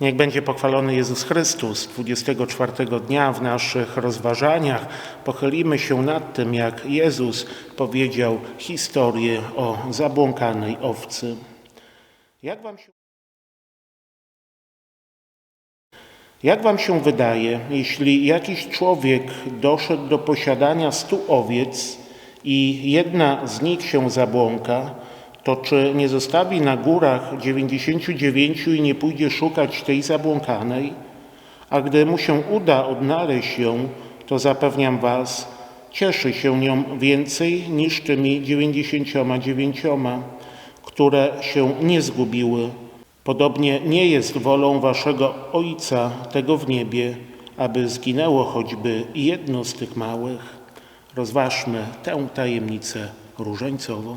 Niech będzie pochwalony Jezus Chrystus. 24 dnia w naszych rozważaniach pochylimy się nad tym, jak Jezus powiedział historię o zabłąkanej owcy. Jak wam się, jak wam się wydaje, jeśli jakiś człowiek doszedł do posiadania stu owiec i jedna z nich się zabłąka, to czy nie zostawi na górach 99 i nie pójdzie szukać tej zabłąkanej? A gdy mu się uda odnaleźć ją, to zapewniam was, cieszy się nią więcej niż tymi 99, które się nie zgubiły. Podobnie nie jest wolą waszego Ojca tego w niebie, aby zginęło choćby jedno z tych małych. Rozważmy tę tajemnicę różańcową.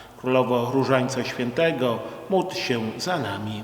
Królowo Różańca Świętego, módl się za nami.